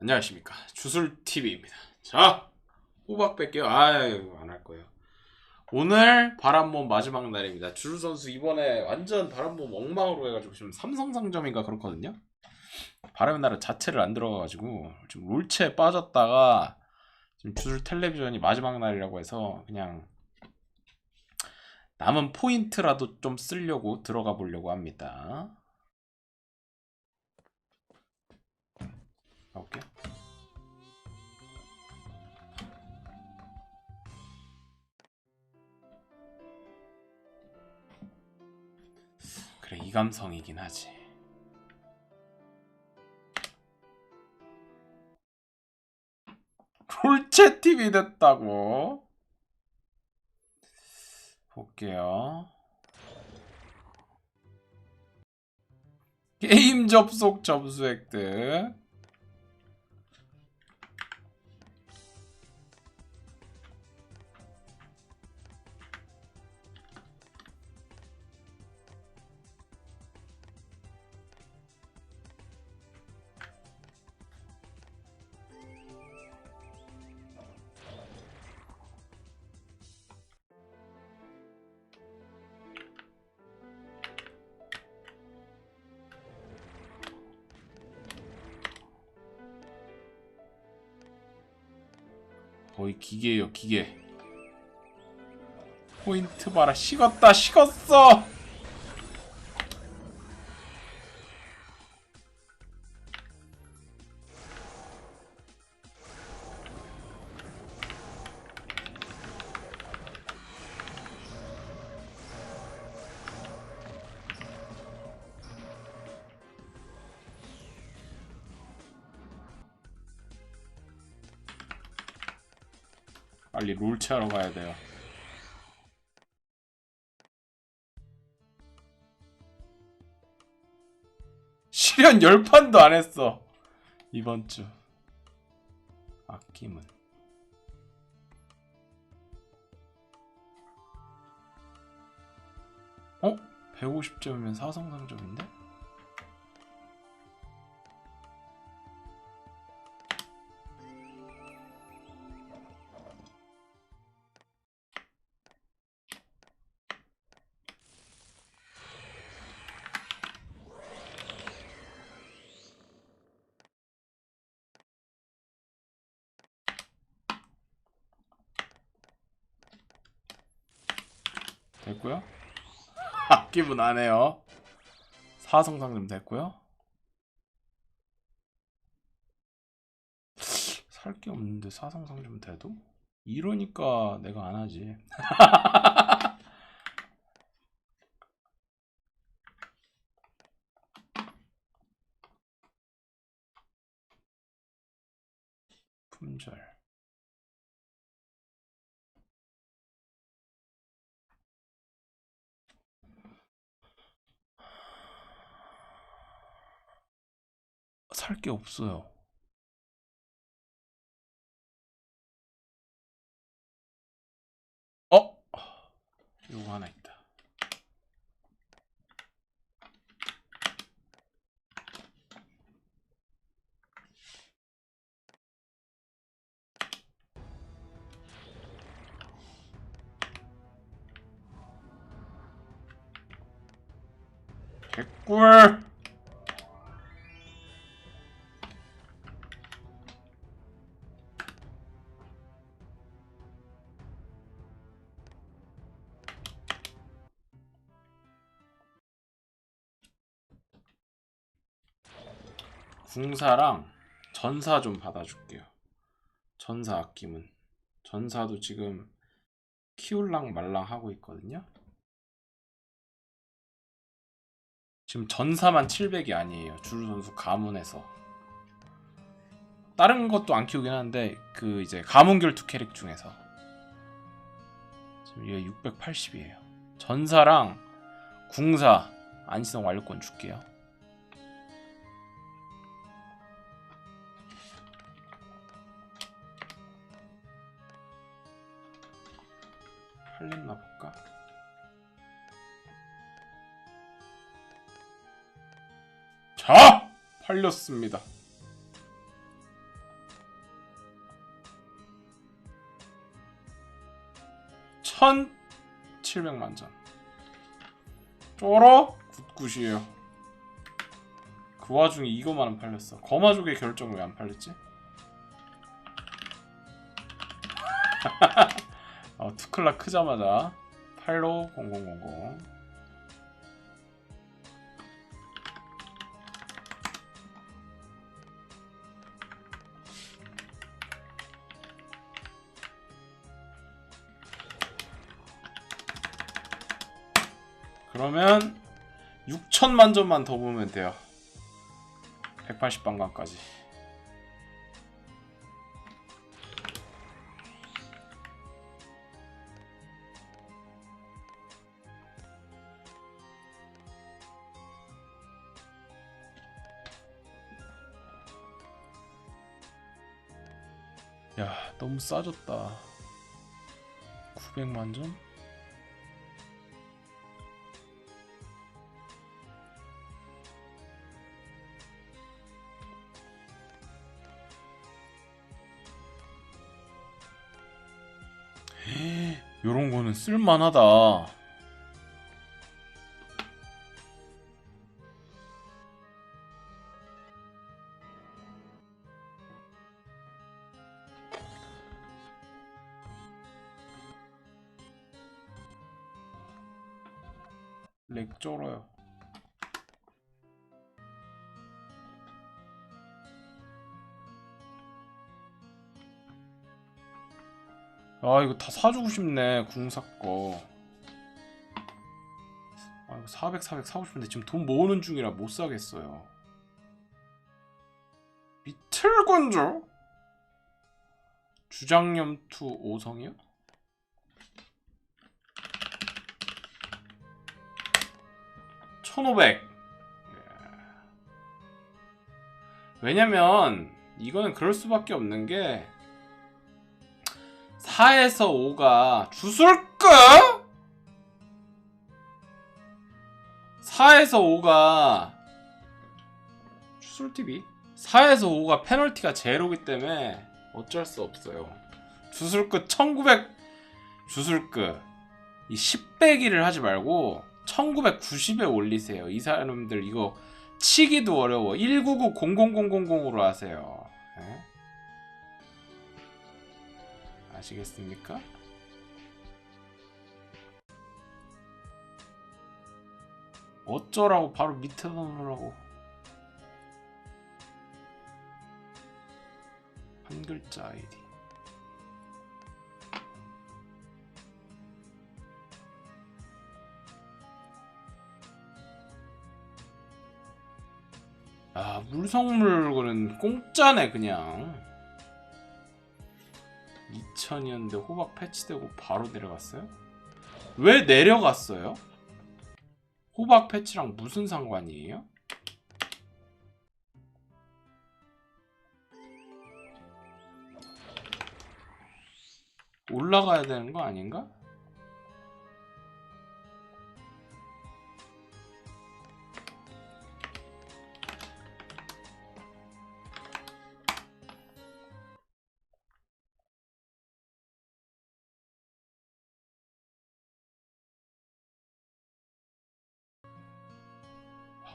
안녕하십니까. 주술TV입니다. 자 호박 뺄게요. 아유 안 할 거예요. 오늘 바람몸 마지막 날입니다. 주술 선수 이번에 완전 바람몸 엉망으로 해가지고 지금 삼성상점인가 그렇거든요. 바람의 나라 자체를 안 들어가가지고 지금 롤체에 빠졌다가 지금 주술 텔레비전이 마지막 날이라고 해서 그냥 남은 포인트라도 좀 쓰려고 들어가 보려고 합니다 가볼게 그래 이 감성이긴 하지. 롤체 TV 됐다고? 볼게요. 게임 접속 점수 획득 거의 기계예요 기계. 포인트 봐라 식었다 식었어 빨리 롤체 하러 가야 돼요 실현 10판도 안 했어 이번 주 아낌은 어? 150점이면 사성상점인데? 됐고요. 아낌은 안 해요. 사성상점 됐고요. 살 게 없는데 사성상점 돼도? 이러니까 내가 안 하지. 품절 살 게 없어요. 어? 요거 하나 있다. 개꿀! 궁사랑 전사 좀 받아줄게요. 전사 아낌은 전사도 지금 키울랑 말랑 하고 있거든요. 지금 전사만 700이 아니에요. 주루 선수 가문에서 다른 것도 안 키우긴 하는데 그 이제 가문 결투 캐릭 중에서 지금 얘 680이에요. 전사랑 궁사 안시성 완료권 줄게요. 팔렸나 볼까? 자! 팔렸습니다. 1700만 점. 쩔어? 굿굿이에요. 그 와중에 이거만은 팔렸어. 거마족의 결정 왜 안 팔렸지? 어, 투클라 크자마자 8로 0000. 그러면 6천만 점만 더 보면 돼요. 180방광까지. 야, 너무 싸졌다. 900만 점? 요런 거는 쓸만하다. 아 이거 다 사주고 싶네 궁사 거. 아 이거 400 400 사고 싶은데 지금 돈 모으는 중이라 못 사겠어요. 비틀건조? 주장염투 5성이요? 천오백. 예. 왜냐면 이거는 그럴 수밖에 없는 게 4에서 5가 주술까? 4에서 5가 주술TV 4에서 5가 페널티가 제로기 때문에 어쩔 수 없어요. 주술끝 1900 주술끝 이 10배기를 하지 말고 1990에 올리세요. 이 사람들 이거 치기도 어려워. 199 00000으로 하세요. 예? 아시겠습니까? 어쩌라고 바로 밑에 넣으라고. 한 글자 아이디. 아 물성물은 공짜네 그냥 2000이었는데 호박 패치되고 바로 내려갔어요? 왜 내려갔어요? 호박 패치랑 무슨 상관이에요? 올라가야 되는 거 아닌가?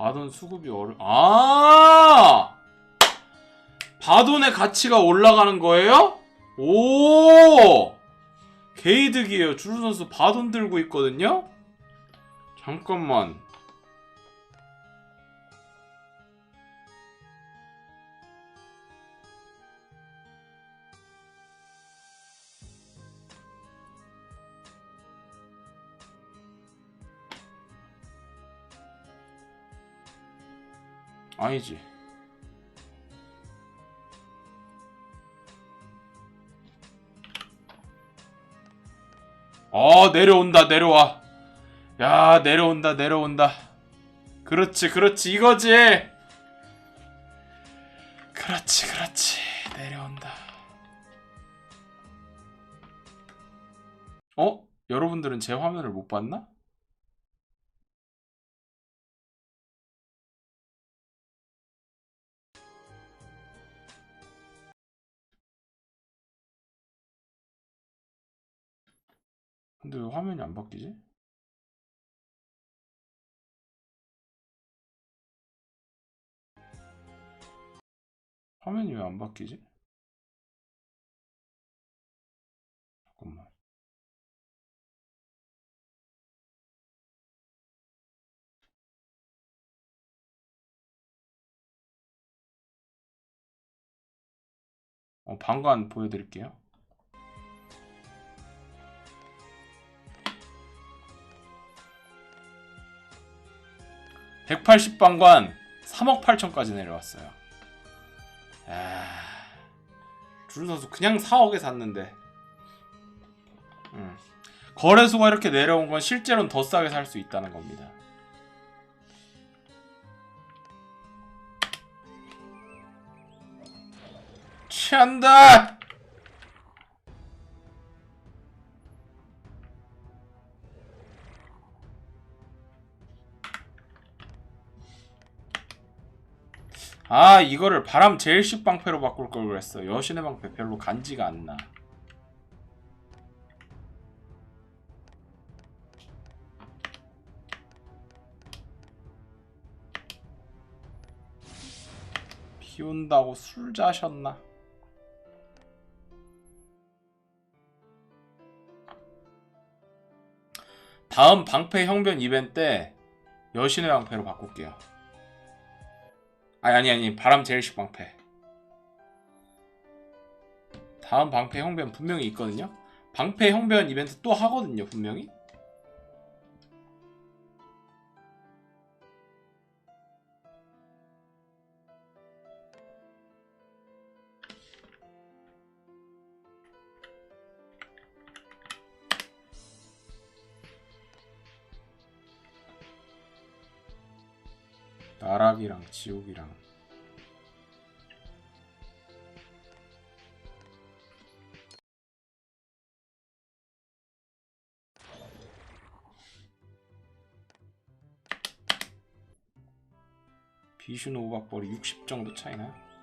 바돈 수급이 어려 아! 바돈의 가치가 올라가는 거예요? 오! 게이득이에요. 주루 선수 바돈 들고 있거든요? 잠깐만 아니지. 어, 내려온다, 내려와. 야, 내려온다, 내려온다. 그렇지, 그렇지, 이거지. 그렇지, 그렇지. 내려온다. 어? 여러분들은 제 화면을 못 봤나? 근데 왜 화면이 안 바뀌지? 화면이 왜 안 바뀌지? 잠깐만. 어, 방관 보여드릴게요. (180방관) (3억 8천까지) 내려왔어요. 아... 주른 선수 그냥 4억에 샀는데. 음. 거래소가 이렇게 내려온 건 실제로는 더 싸게 살 수 있다는 겁니다. 취한다 아 이거를 바람 제일식 방패로 바꿀 걸 그랬어. 여신의 방패 별로 간지가 안나. 비 온다고 술 자셨나? 다음 방패 형변 이벤트 때 여신의 방패로 바꿀게요 아니 아니 아니. 바람 제일식 방패. 다음 방패 형변 분명히 있거든요. 방패 형변 이벤트 또 하거든요 분명히 나락이랑 지옥이랑 비슈는 오박벌이 60 정도 차이나?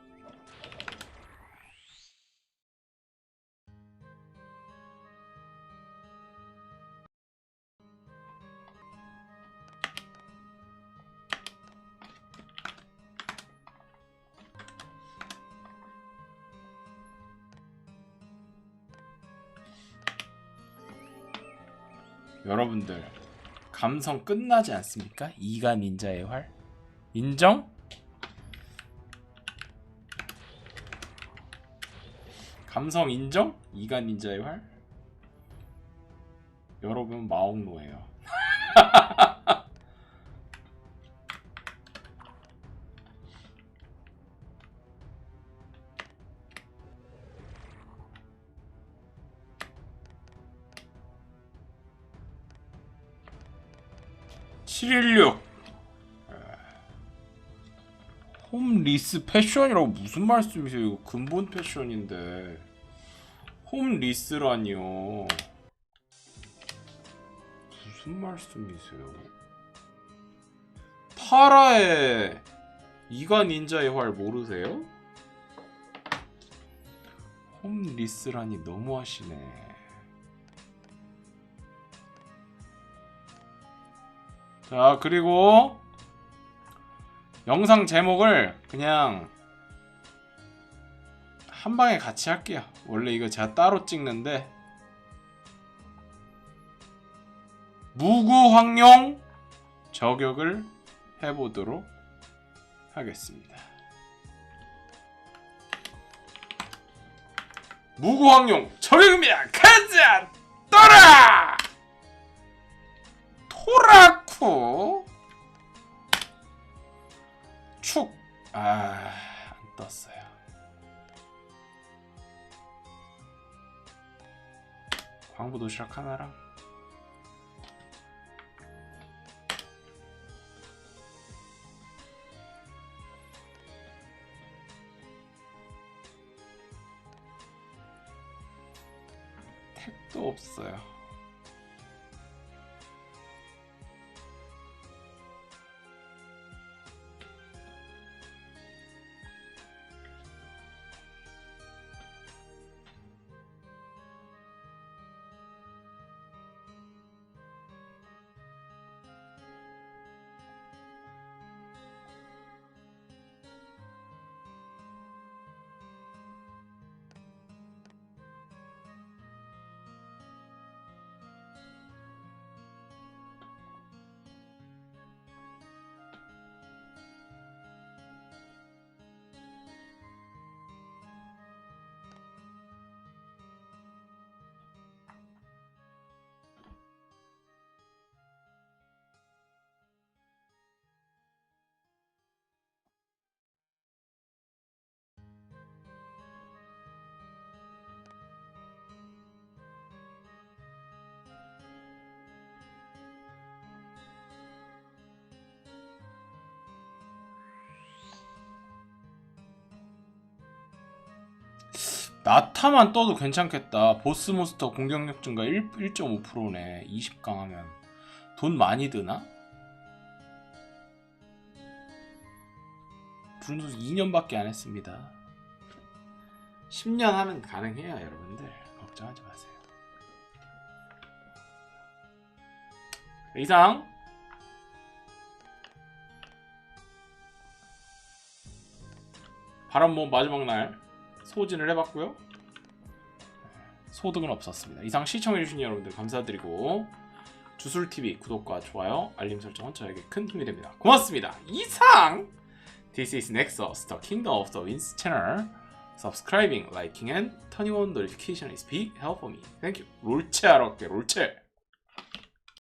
여러분들 감성 끝나지 않습니까? 이가 닌자의 활 인정? 감성 인정? 이가 닌자의 활? 여러분 마옥노예요. (716) 홈리스 패션이라고 무슨 말씀이세요? 이거 근본 패션인데 홈리스라니요 무슨 말씀이세요? 파라의 이가 닌자의 활 모르세요? 홈리스라니 너무하시네 자 그리고 영상 제목을 그냥 한 방에 같이 할게요. 원래 이거 제가 따로 찍는데 무구황룡 저격을 해보도록 하겠습니다. 무구황룡 저격입니다. 가자 떠라 토라 쿠 축! 아, 안 떴어요. 광부 도시락 하나랑 택도 없어요. 나타만 떠도 괜찮겠다. 보스 몬스터 공격력 증가 1, 1.5%네. 20강 하면. 돈 많이 드나? 브룬도스 2년밖에 안 했습니다. 10년 하면 가능해요, 여러분들. 걱정하지 마세요. 이상 바람모 마지막 날 소진을 해봤고요. 소득은 없었습니다. 이상 시청해주신 여러분들 감사드리고 주술TV 구독과 좋아요, 알림 설정은 저에게 큰 힘이 됩니다. 고맙습니다. 이상 This is Nexus, the Kingdom of the Winds channel. Subscribing, liking, and turning on notification is big help for me. Thank you. 롤체 하러 갈게, 롤체.